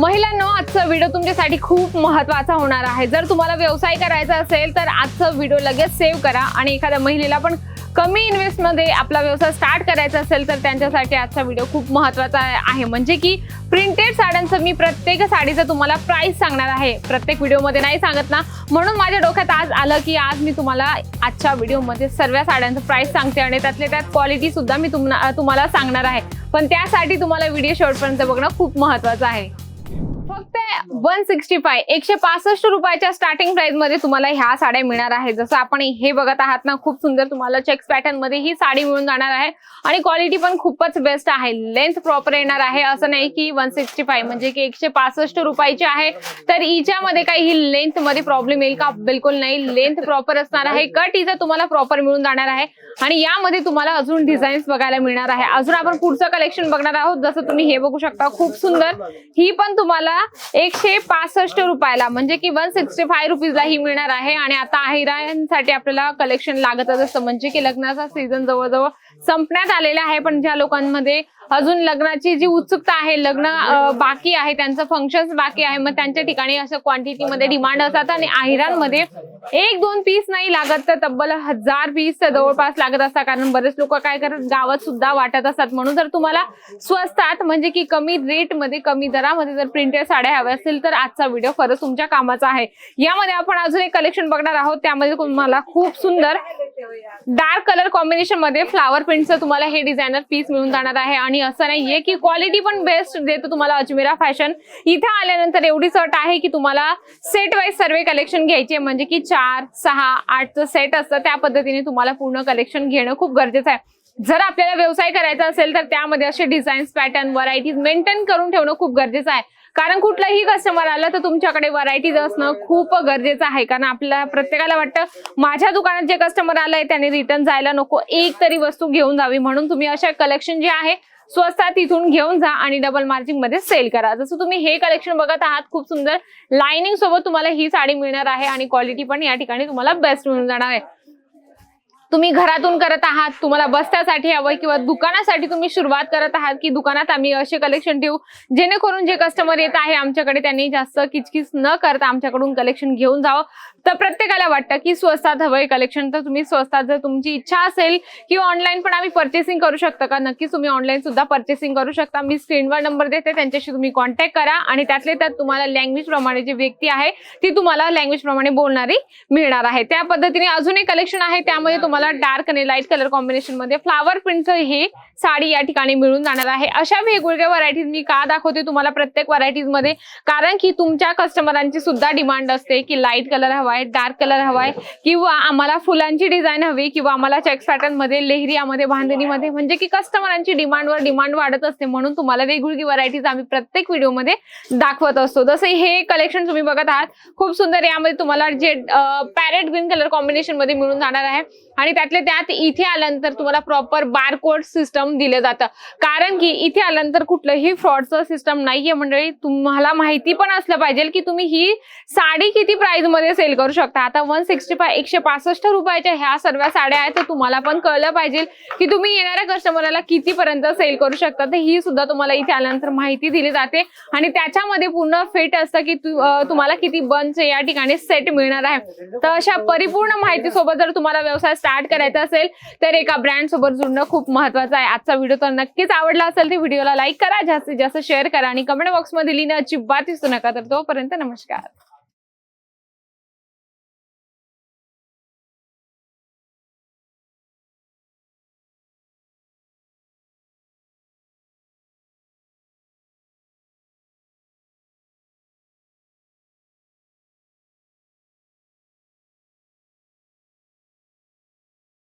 महिलांनो आजचा व्हिडिओ तुमच्यासाठी खूप महत्त्वाचा होणार आहे. जर तुम्हाला व्यवसाय करायचा असेल तर आजचा व्हिडिओ लगेच सेव्ह करा आणि एखाद्या महिलेला पण कमी इन्व्हेस्टमध्ये आपला व्यवसाय स्टार्ट करायचा असेल तर त्यांच्यासाठी आजचा व्हिडिओ खूप महत्त्वाचा आहे. म्हणजे की प्रिंटेड साड्यांचं मी प्रत्येक साडीचं तुम्हाला प्राईस सांगणार आहे. प्रत्येक व्हिडिओमध्ये नाही सांगत ना. म्हणून माझ्या डोक्यात आज आलं की आज मी तुम्हाला आजच्या व्हिडिओमध्ये सर्व साड्यांचं प्राईस सांगते आणि त्यातले त्यात क्वालिटी सुद्धा मी तुम्हाला सांगणार आहे. पण त्यासाठी तुम्हाला व्हिडिओ शेवटपर्यंत बघणं खूप महत्वाचं आहे. फक्त वन सिक्स्टी फाय एकशे पासष्ट रुपयाच्या स्टार्टिंग प्राइसमध्ये तुम्हाला ह्या साड्या मिळणार आहे जसं आपण हे बघत आहात ना खूप सुंदर तुम्हाला चेक्स पॅटर्नमध्ये ही साडी मिळून जाणार आहे. आणि क्वालिटी पण खूपच बेस्ट आहे. लेंथ प्रॉपर येणार आहे. असं नाही की वन सिक्स्टी फाय म्हणजे की एकशे पासष्ट रुपयाची आहे. तर हिच्यामध्ये काही ही लेंथमध्ये प्रॉब्लेम येईल का? बिलकुल नाही. लेंथ प्रॉपर असणार आहे. कट हिचा तुम्हाला प्रॉपर मिळून जाणार आहे. आणि यामध्ये तुम्हाला अजून डिझाईन्स बघायला मिळणार आहे. अजून आपण पुढचं कलेक्शन बघणार आहोत. जसं तुम्ही हे बघू शकता खूप सुंदर. ही पण तुम्हाला एकशे पासष्ट रुपयाला. म्हणजे की वन सिक्स्टी फाय रुपीजला ही मिळणार आहे. आणि आता अहिरायांसाठी आपल्याला कलेक्शन लागतच असतं म्हणजे की लग्नाचा सीझन जवळजवळ संपण्यात आलेल्या आहे पण ज्या लोकांमध्ये अजून लग्नाची जी उत्सुकता आहे लग्न बाकी आहे त्यांचं फंक्शन बाकी आहे मग त्यांच्या ठिकाणी असं क्वांटिटीमध्ये डिमांड असतात आणि आहिरांमध्ये एक दोन पीस नाही लागत तर तब्बल हजार पीस जवळपास लागत असतात. कारण बरेच लोक काय करतात गावात सुद्धा वाटत असतात. म्हणून जर तुम्हाला स्वस्तात म्हणजे की कमी रेटमध्ये कमी दरामध्ये जर प्रिंटेड साड्या हव्या असतील तर आजचा व्हिडिओ खरंच तुमच्या कामाचा आहे. यामध्ये आपण अजून एक कलेक्शन बघणार आहोत. त्यामध्ये तुम्हाला खूप सुंदर डार्क कलर कॉम्बिनेशनमध्ये फ्लावर प्रिंटचं तुम्हाला हे डिझायनर पीस मिळून जाणार आहे. आणि असं नाहीये की क्वालिटी पण बेस्ट देतो तुम्हाला अजमेरा फॅशन. इथे आल्यानंतर एवढी सट आहे की तुम्हाला सेट वाईज सर्व कलेक्शन घ्यायचे म्हणजे की चार सहा आठचं सेट असतं. त्या पद्धतीने तुम्हाला पूर्ण कलेक्शन घेणं खूप गरजेचं आहे. जर आपल्याला व्यवसाय करायचा असेल तर त्यामध्ये असे डिझाईन्स पॅटर्न व्हरायटीज मेंटेन करून ठेवणं खूप गरजेचं आहे. कारण कुठलाही कस्टमर आलं तर तुमच्याकडे व्हरायटीज असणं खूप गरजेचं आहे. कारण आपल्या प्रत्येकाला वाटतं माझ्या दुकानात जे कस्टमर आलंय त्याने रिटर्न जायला नको. एक तरी वस्तू घेऊन जावी. म्हणून तुम्ही अशा कलेक्शन जे आहे स्वस्तात तिथून घेऊन जा आणि डबल मार्जिंगमध्ये सेल करा. जसं तुम्ही हे कलेक्शन बघत आहात खूप सुंदर लाइनिंग सोबत तुम्हाला ही साडी मिळणार आहे आणि क्वालिटी पण या ठिकाणी तुम्हाला बेस्ट मिळून जाणार आहे. तुम्ही घरातून करत आहात तुम्हाला बसण्यासाठी हवं किंवा दुकानासाठी तुम्ही सुरुवात करत आहात की दुकानात आम्ही असे कलेक्शन ठेवू जेणेकरून जे कस्टमर येत आहे आमच्याकडे त्यांनी जास्त किचकिच न करता आमच्याकडून कलेक्शन घेऊन जावं. तर प्रत्येकाला वाटतं की स्वस्तात हवंय कलेक्शन तर तुम्ही स्वस्तात जर तुमची इच्छा असेल की ऑनलाईन पण आम्ही पर्चेसिंग करू शकता का? नक्कीच तुम्ही ऑनलाईन सुद्धा पर्चेसिंग करू शकता. मी स्क्रीनवर नंबर देते त्यांच्याशी तुम्ही कॉन्टॅक्ट करा आणि त्यातले त्यात तुम्हाला लँग्वेज प्रमाणे जी व्यक्ती आहे ती तुम्हाला लँग्वेज प्रमाणे बोलणारी मिळणार आहे. त्या पद्धतीने अजून एक कलेक्शन आहे त्यामध्ये तुम्हाला डार्क आणि लाइट कलर कॉम्बिनेशनमध्ये फ्लावर प्रिंटचं हे साडी या ठिकाणी मिळून जाणार आहे. अशा वेगवेगळ्या व्हरायटीज मी का दाखवते तुम्हाला प्रत्येक व्हरायटीजमध्ये? कारण की तुमच्या कस्टमरांची सुद्धा डिमांड असते की लाइट कलर हवा हवाय डार्क कलर हवाय किंवा आम्हाला फुलांची डिझाईन हवी किंवा आम्हाला चेक्स पॅटर्नमध्ये लेहरियामध्ये बांधणीमध्ये म्हणजे की कस्टमरांची डिमांडवर डिमांड वाढत असते म्हणून तुम्हाला वेगवेगळी व्हरायटीज आम्ही प्रत्येक व्हिडिओमध्ये दाखवत असतो. जसं हे कलेक्शन तुम्ही बघत आहात खूप सुंदर यामध्ये तुम्हाला जे पॅरेट ग्रीन कलर कॉम्बिनेशनमध्ये मिळून जाणार आहे. आणि त्यातले त्यात इथे आल्यानंतर तुम्हाला प्रॉपर बारकोड सिस्टम दिलं जातं. कारण की इथे आल्यानंतर कुठलंही फ्रॉडचं सिस्टम नाहीये मंडळी. तुम्हाला माहिती पण असलं पाहिजे की तुम्ही ही साडी किती प्राइसमध्ये सेल करू शकता. आता वन सिक्स्टी फाय एकशे पासष्ट रुपयाच्या ह्या सर्व साड्या आहेत तर तुम्हाला पण कळलं पाहिजे की तुम्ही येणाऱ्या कस्टमरला कितीपर्यंत सेल करू शकता. तर ही सुद्धा तुम्हाला इथे आल्यानंतर माहिती दिली जाते. आणि त्याच्यामध्ये पूर्ण फिट असतं की तुम्हाला किती बंच या ठिकाणी सेट मिळणार आहे. तर अशा परिपूर्ण माहिती सोबत जर तुम्हाला व्यवसाय स्टार्ट करायचा असेल तर एका ब्रँड सोबत जुडणं खूप महत्वाचं आहे. आजचा व्हिडिओ तर नक्कीच आवडला असेल तर व्हिडिओला लाईक करा. जास्तीत जास्त शेअर करा. आणि कमेंट बॉक्समध्ये लिहिणं अजिबात दिसू नका. तर तोपर्यंत नमस्कार.